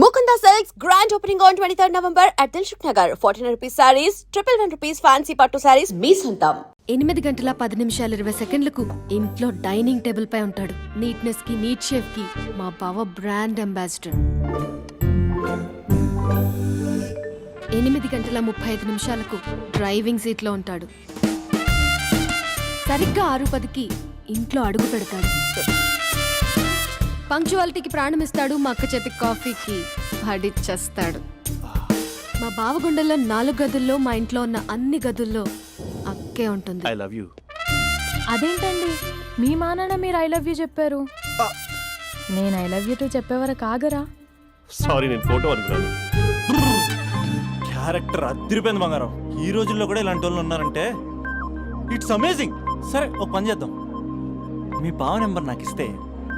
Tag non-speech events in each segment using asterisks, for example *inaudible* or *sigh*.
Mukunda Silks grand opening on 23rd November at Dilshuk Nagar. 1400 rupees sarees, triple one rupees fancy పట్టు sarees మీ సొంతం ఎనిమిది గంటల పది నిమిషాలు ఇరవై సెకండ్లకు ఇంట్లో డైనింగ్ టేబుల్ పై ఉంటాడు నీట్నెస్ కి నీట్ షేఫ్ కి మా బావ బ్రాండ్ అంబాసిడర్ ఎనిమిది గంటల ముప్పై ఐదు నిమిషాలకు డ్రైవింగ్ సీట్లో ఉంటాడు సరిగ్గా ఆరు పదికి ఇంట్లో అడుగు పెడతాడు పంక్చువాలిటీకి ప్రాణం ఇస్తాడు మా అక్క చేతి కాఫీకి చేస్తాడు మా బావ గుండెల్లో నాలుగు గదుల్లో మా ఇంట్లో ఉన్న అన్ని గదుల్లో అక్కే ఉంటుంది ఐ లవ్ యూ అదేంటండి మీ మానాన మీరు ఐ లవ్ యూ చెప్పారు నేను ఐ లవ్ యూ టూ చెప్పేవరకు ఆగరా సారీ నేను ఫోటో అనుకున్నాను క్యారెక్టర్ అదిరిపోయింది బంగారం ఈ రోజుల్లో కూడా ఇలాంటి వాళ్ళు ఉన్నారంటే ఇట్స్ అమేజింగ్ సరే ఒక పని చేద్దాం మీ బావ నెంబర్ నాకు ఇస్తే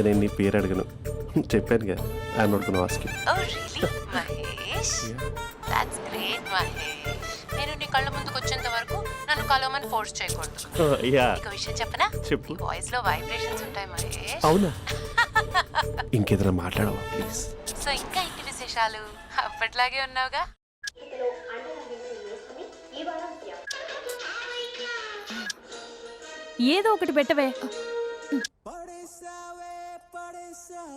ఇంకా నేను నీ పేరు అడగను చెప్పాను కదా I not gonna ask Mahesh that's Mahesh నేను నీ కళ్ళ ముందుకు వచ్చేంత వరకు నన్ను కలవమని ఫోర్స్ చేయకూడదు యా uh, ఒక విషయం చెప్పనా చెప్పు వాయిస్ లో వైబ్రేషన్స్ ఉంటాయి మహేష్ అవునా *laughs* ఇంకేదైనా మాట్లాడవా ప్లీజ్ సో ఇంకా ఇంటి విశేషాలు అప్పట్లాగే ఉన్నావుగా ఏదో ఒకటి పెట్టవే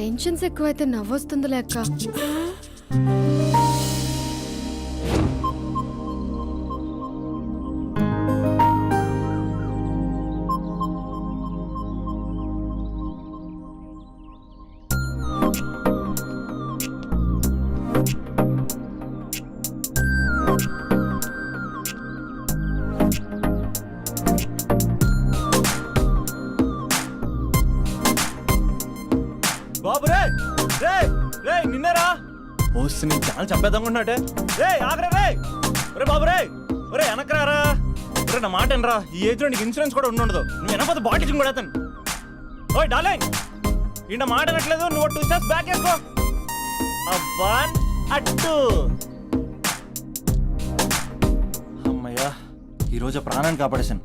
టెన్షన్స్ ఎక్కువైతే నవ్వొస్తుందిలే అక్క చంపేద్దామనుకుంటున్నట్టే రే ఆగరా రే ఒరే బాబు రే ఒరే వెనకరారా ఒరే నా మాట ఎనరా ఈ ఏజ్లో నీకు ఇన్సూరెన్స్ కూడా ఉండదు నువ్వు వెనకపోతే బాటిల్ కూడా అతను ఓ డార్లింగ్ ఈ మాట అనట్లేదు నువ్వు టూ బ్యాక్ వేసుకో వన్ అట్టు అమ్మయ్యా ఈరోజు ప్రాణాన్ని కాపాడేశాను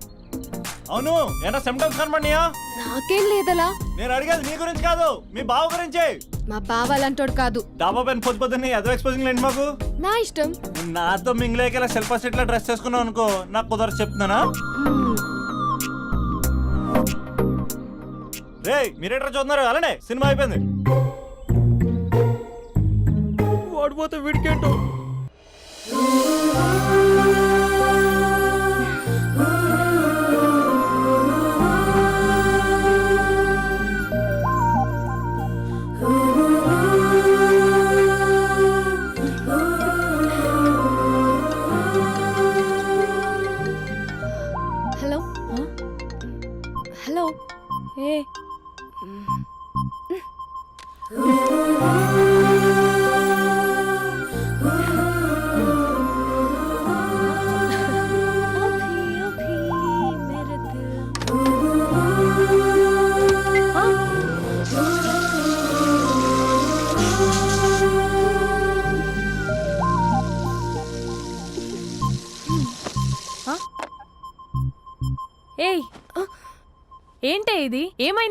అవును ఏనా సిమ్టమ్స్ కనబడినాయా నాకేం లేదలా నేను అడిగేది నీ గురించి కాదు మీ బావ గురించి మా బావ అలాంటోడు కాదు డాబా పెన్ పొద్దు పొద్దున్నే ఎదో ఎక్స్పోజింగ్ లేండి మాకు నా ఇష్టం నాతో మింగిలేక ఇలా శిల్ప సెట్ డ్రెస్ చేసుకున్నావు అనుకో నాకు కుదరదు చెప్తున్నానా రే మీరేటర్ చూస్తున్నారు అలానే సినిమా అయిపోయింది వాడిపోతే వీడికేంటో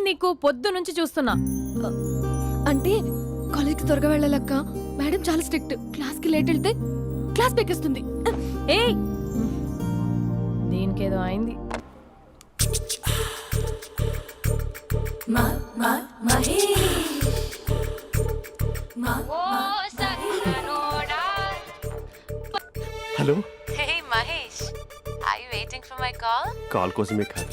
నీకు పొద్దు నుంచి చూస్తున్నా అంటే కాలేజ్కి త్వరగా వెళ్ళాలక్క మేడం చాలా స్ట్రిక్ట్ క్లాస్కి లేట్ వెళ్తే క్లాస్ పెక్కిస్తుంది ఏ దీనికేదో అయింది hello hey Mahesh I waiting for my call call కోసమే కాదు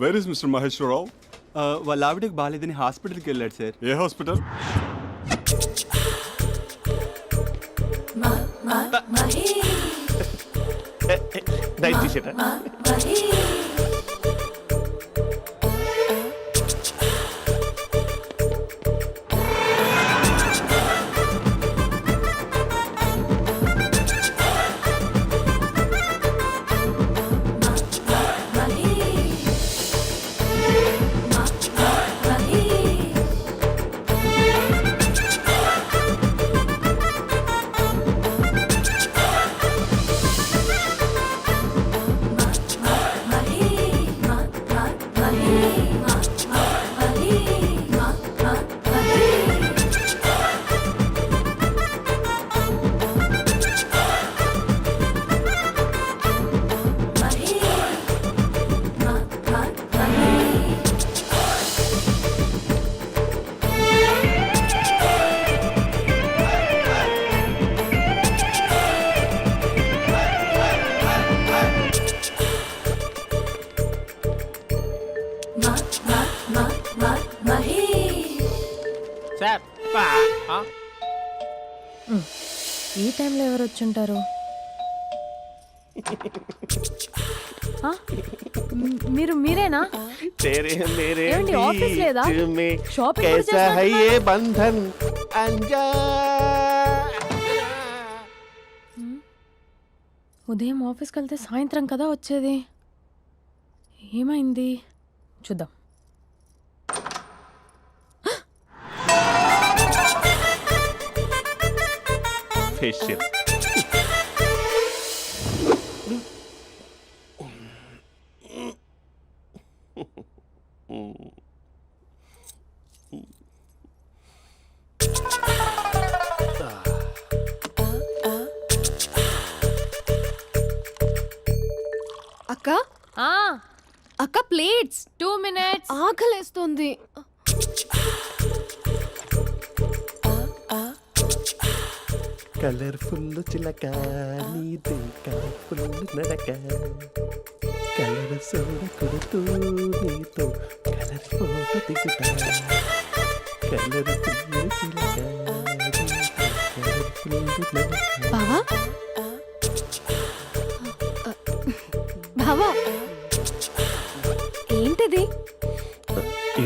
where is mister Maheshwararao వాళ్ళ ఆవిడకి బాగాలేదని హాస్పిటల్కి వెళ్ళాడు సార్ ఏ హాస్పిటల్ దయచేసేట టైంలో ఎవరు వచ్చుంటారు ఆ? మ్, మీరు మీరేనా तेरे मेरे ఏమండి, ఆఫీస్ లేదా? बीच में షాపింగ్ కూడా कैसा है చేసినట్టున్నారు? ये बंधन अंजा ఉదయం ఆఫీస్కి వెళ్తే సాయంత్రం కదా వచ్చేది ఏమైంది చూద్దాం फेशियल ప్లేట్స్ టూ మినిట్స్ ఆకలిస్తుంది కలర్ఫుల్ చిలక నీదే కలర్ఫుల్ నడక కలర్ సోడ కొడుతూ నీతో కలర్ ఫోటో దిగుతా కలర్ఫుల్ చిలక కలర్ఫుల్ నడక బావా బావా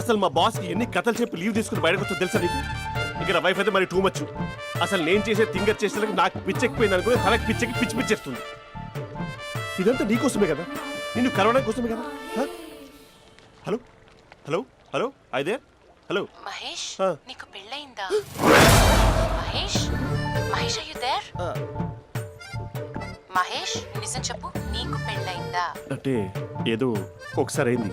అసలు మా బాస్కి ఎన్ని కథలు చెప్పి లీవ్ తీసుకుని బయటకు వచ్చో తెలుసా నీకు ఇక్కడ నా వైఫ్ అయితే మరి టూ మచ్ అసలు నేను చేసే థింగర్ చేసే నాకు పిచ్చెక్కిపోయింది అనుకుని తనకు పిచ్చెక్కి పిచ్చి పిచ్చేస్తుంది ఇదంతా నీకోసమే కదా నిన్ను కరోనా కోసమే కదా హలో హలో హలో అయితే హలో మహేష్ నీకు పెళ్ళయిందా మహేష్ మహేష్ దేర్ మహేష్ నిజం చెప్పు నీకు పెళ్ళయిందా అంటే ఏదో ఒకసారి అయింది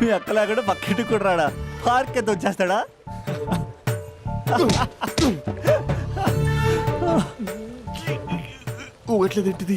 మీ అక్కలాగడు పక్కింటికి కూడా రాడా పార్క్ ఎంత వచ్చేస్తాడా ఊగట్లేదేంటిది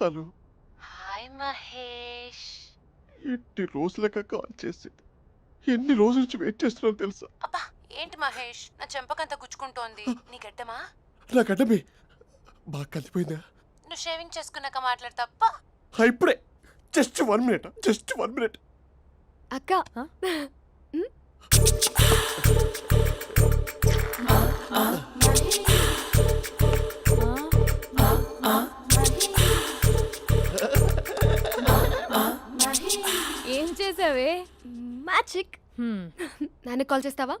hello hi Mahesh ఎన్ని రోజులక కాల్ చేసింది ఎన్ని రోజుల నుంచి వెయిట్ చేస్తున్నావు తెలుసా అబ్బా ఏంటి మహేష్ నా చెంపకంత గుచ్చుకుంటోంది నీ గడ్డమా నా గడ్డమే బాగా కలిపోయిందా నువ్వు షేవింగ్ చేసుకున్నాక మాట్లాడు తప్ప ఇప్పుడే just one minute just one minute అక్క ఏం చేసావే మ్యాచిక్ నాన్న కాల్ చేస్తావా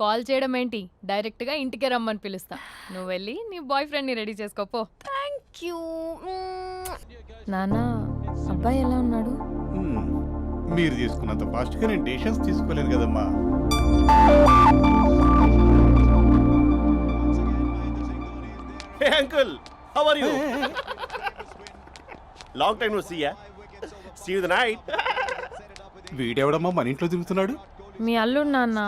కాల్ చేయడం ఏంటి డైరెక్ట్గా గా ఇంటికే రమ్మని పిలుస్తా నువ్వు వెళ్ళి నీ బాయ్ ఫ్రెండ్ని రెడీ చేసుకోపో థ్యాంక్ యూ నాన్న అబ్బాయి ఎలా ఉన్నాడు మీరు తీసుకున్నంత ఫాస్ట్ నేను డెసిషన్స్ తీసుకోలేదు కదమ్మా hey uncle how are you long time no see yeah see you the night వీడెవడమ్మా మన ఇంట్లో తిరుగుతున్నాడు మీ అల్లు నాన్న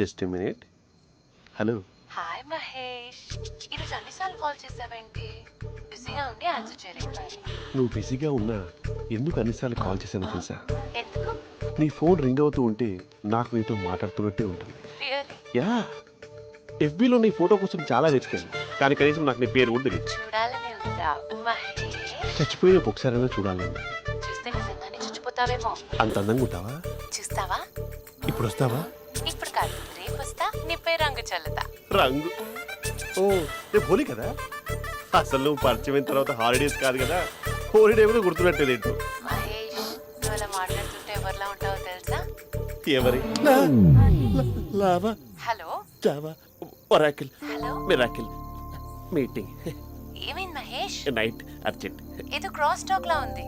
just minute hello hi Mahesh ఈరోజు అన్నిసార్లు కాల్ చేసావేంటి బిజీగా ఉండి ఆన్సర్ చేయలేదు నువ్వు బిజీగా ఉన్నా ఎందుకు అన్నిసార్లు కాల్ చేసాను తెలుసా ఎందుకు నీ ఫోన్ రింగ్ అవుతూ ఉంటే నాకు నీతో మాట్లాడుతున్నట్టే ఉంటుంది యా ఎఫ్బీలో నీ ఫోటో కోసం చాలా తెచ్చుకోండి కానీ కనీసం నాకు నీ పేరు కూడా తెలియదు చూడాలని ఉందా చచ్చిపోయిన ఒకసారైనా చూడాలండి చూస్తే అంత అందంగా ఉంటావా చూస్తావా ఇప్పుడు వస్తావా ఇప్పుడు కాదు రేపు వస్తా నీపై రంగు చల్లుతా రంగు ఓ రేపు హోలీ కదా అసలు నువ్వు పరిచయం అయిన తర్వాత హాలిడేస్ కాదు కదా హోలిడే కూడా గుర్తుపెట్టలేదు మహేష్ నువ్వు అలా మాట్లాడుతుంటే ఎవరిలా ఉంటావో తెలుసా ఎవరి hello Java Oracle miracle meeting ఏమైంది మహేష్ నైట్ అర్జెంట్ ఇది క్రాస్ టాక్ లా ఉంది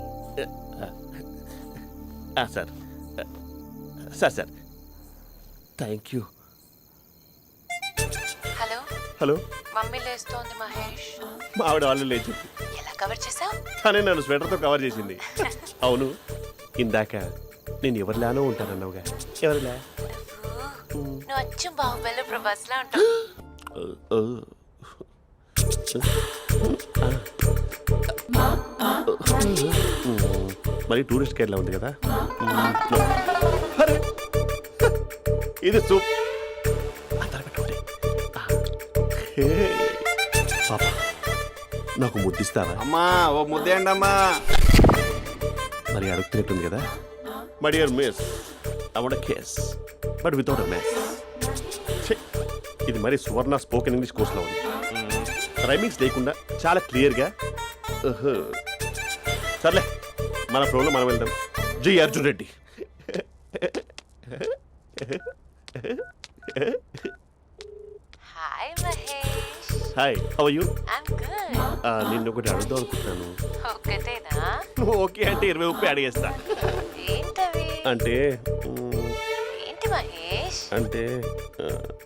sir sir sir thank you hello hello mummy లేస్తోంది Mahesh మా ఆవిడ వాళ్ళు లేచి ఎలా కవర్ చేసావు తనే నన్ను స్వెటర్తో కవర్ చేసింది *laughs* అవును ఇందాక నేను ఎవరిలానో ఉంటానన్నావుగా ఎవరిలా మరి టూరిస్ట్ కేరళ ఉంది కదా ఇది సూప్ నాకు ముద్దిస్తారా అమ్మా ఓ అండి అమ్మా మరి అడుగుతున్నట్టుంది కదా మరి డియర్ మిస్ అవడ కేస్ బట్ వితౌట్ అ ఇది మరి సువర్ణ స్పోకెన్ ఇంగ్లీష్ కోర్సులో ఉంది రైమింగ్స్ లేకుండా చాలా క్లియర్గా సర్లే మన ప్రోగ్రాం మనం వెళ్దాం G Arjun Reddy hi hi how you I'm నిన్ను ఒకటి అడుగుదాం అనుకుంటున్నాను ఓకే అంటే ఇరవై ముప్పై అడిగేస్తా అంటే అంటే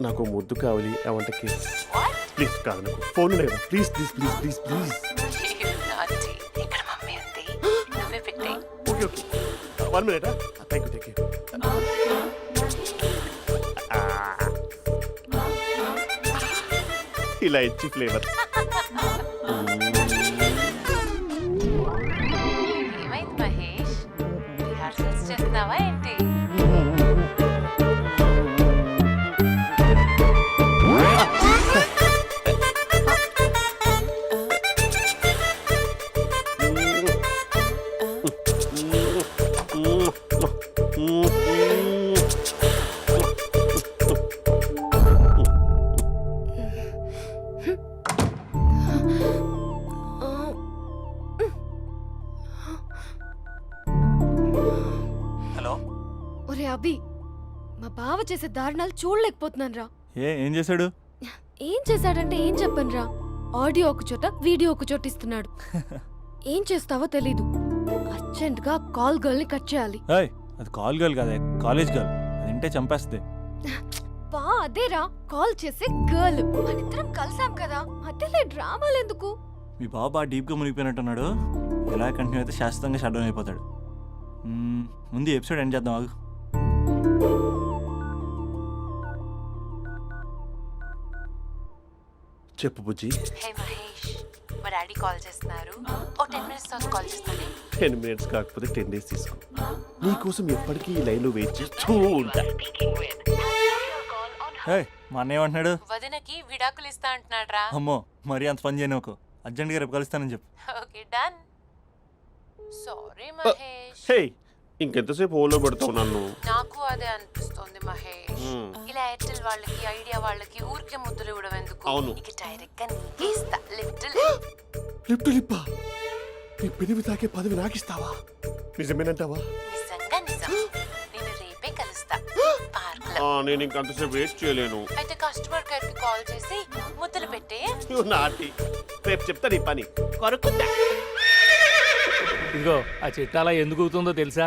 నాకు ముద్దు కావాలి అవంటకి ప్లీజ్ కాదు నాకు ఫోన్ లేదు please please please please please okay okay one minute thank you thank you ఇలా ఇచ్చి ఫ్లేవర్ చేసే దారుణాలు చూడలేకపోతున్నాను రా ఏ ఏం చేశాడు ఏం చేశాడంటే ఏం చెప్పను రా ఆడియో ఒక చోట వీడియో ఒక చోట ఇస్తున్నాడు *laughs* ఏం చేస్తావో తెలీదు అర్జెంట్ గా కాల్ గర్ల్ ని కట్ చేయాలి ఏయ్ అది కాల్ గర్ల్ కాదే కాలేజ్ గర్ల్ అది వింటే చంపేస్తుంది పా *laughs* అదేరా కాల్ చేసే గర్ల్ మనిద్దరం కలిసాం కదా అదే డ్రామాలు ఎందుకు మీ బాబా డీప్ గా మునిగిపోయినట్టున్నాడు ఎలా కంటిన్యూ అయితే శాశ్వతంగా షట్ అయిపోతాడు ముందు ఎపిసోడ్ ఎండ్ చేద్దాం ఆగు చెప్పు బుజ్జి హే మహేష్ మా డాడీ కాల్ చేస్తున్నారు ఓ టెన్ మినిట్స్ తర్వాత కాల్ చేస్తాను టెన్ మినిట్స్ కాకపోతే టెన్ డేస్ తీసుకో నీకోసం ఎప్పటికీ ఈ లైన్లో వెయిట్ చేస్తూ ఉంటా హే మా ఏమంటున్నాడు వదినకి విడాకులు ఇస్తా అంటున్నాడు రా అమ్మో మరి అంత పని చేయనివ్వకు అర్జెంట్గా రేపు కలుస్తానని చెప్పు okay done sorry Mahesh hey ఇంకెంతసేపు ఓలో పెడతావు నన్ను నాకు అదే అనిపిస్తోంది మహేష్ ఇలా ఎయిర్టెల్ వాళ్ళకి ఐడియా వాళ్ళకి ఊరికే ముద్దులు ఇవ్వడం ఎందుకు అవును. ఇక లిఫ్ట్ లిఫ్ట్ లిప్పా నీ పెదవి తాకే పదవి నాకిస్తావా నిజమేనంటావా నిజంగా నేను రేపే కలుస్తా పార్క్ నేను ఇంకంతసేపు వేస్ట్ చేయలేను అయితే కస్టమర్ కేర్ కి కాల్ చేసి ముద్దులు పెట్టే నాటి రేపు చెప్తా నీ పని కొరకు ఇదిగో ఆ చెట్టు అలా ఎందుకు అవుతుందో తెలుసా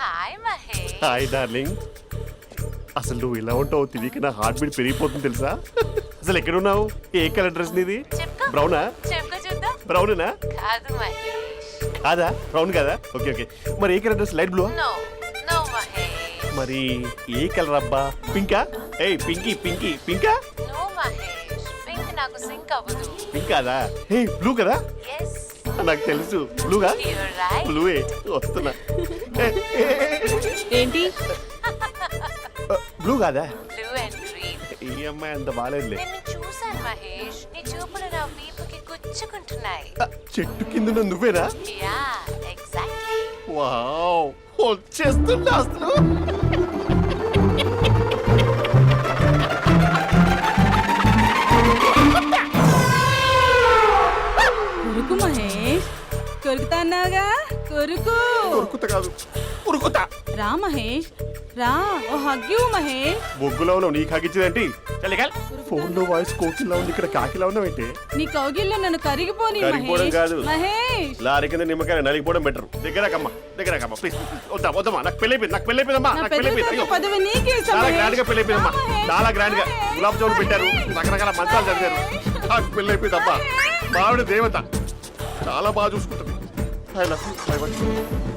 hi Mahesh hi darling అసలు నువ్వు ఇలా ఉంటావు తెలియక నా హార్ట్ బీట్ పెరిగిపోతుంది తెలుసా అసలు ఎక్కడ ఉన్నావు ఏ కలర్ డ్రెస్ నీది బ్రౌనా బ్రౌనేనా కాదు కాదా బ్రౌన్ కాదా ఓకే ఓకే మరి ఏ కలర్ డ్రెస్ లైట్ బ్లూ మరి ఏ కలర్ అబ్బా పింకా ఏయ్ పింకీ పింకీ పింకా పింక్ పింక్ కాదా ఏయ్ బ్లూ కదా ఎస్ నాకు తెలుసు బ్లూగా బ్లూవే వస్తున్నా ఏంటి బ్లూ కాదా బ్లూ అండ్ గ్రీన్ ఈ అమ్మాయి అంత బాగాలేదులే నిన్ను చూశాను మహేష్ నీ చూపులు నా వీపుకి గుచ్చుకుంటున్నాయి చెట్టు కింద నువ్వేనా యా ఎగ్జాక్ట్లీ వావ్ వచ్చేస్తుందా అసలు కొరుకుతాన్నావుగా కొరుకు ఉరుకుత కాదు ఉరుకుత రా మహేష్ రా ఓ హగ్గివు మహేష్ బొగ్గులో ఉన్నావు నీకు హగిచ్చిందేంటి చలికాల్ ఫోన్ లో వాయిస్ కోకిలా ఉంది ఇక్కడ కాకిలా ఉన్నావు ఏంటి నీ కౌగిల్లో నన్ను కరిగిపోని కరిగిపోవడం కాదు. మహేష్ లారీ కింద నిమ్మకాయ నలిగిపోవడం బెటర్ దగ్గరకమ్మా దగ్గరకమ్మా ప్లీజ్ వద్దా వద్దమ్మా నాకు పెళ్ళైపోయింది నాకు పెళ్ళైపోయిందమ్మా నా నాకు పెళ్ళైపోయింది పెద్ద నీకే చాలా గ్రాండ్ గా పెళ్ళైపోయిందమ్మా చాలా గ్రాండ్ గా గులాబ్ జామున్ పెట్టారు రకరకాల మంచాలు జరిగారు నాకు పెళ్ళైపోయిందమ్మా మావిడ దేవత చాలా బాగా చూసుకుంటుంది 了，开过去。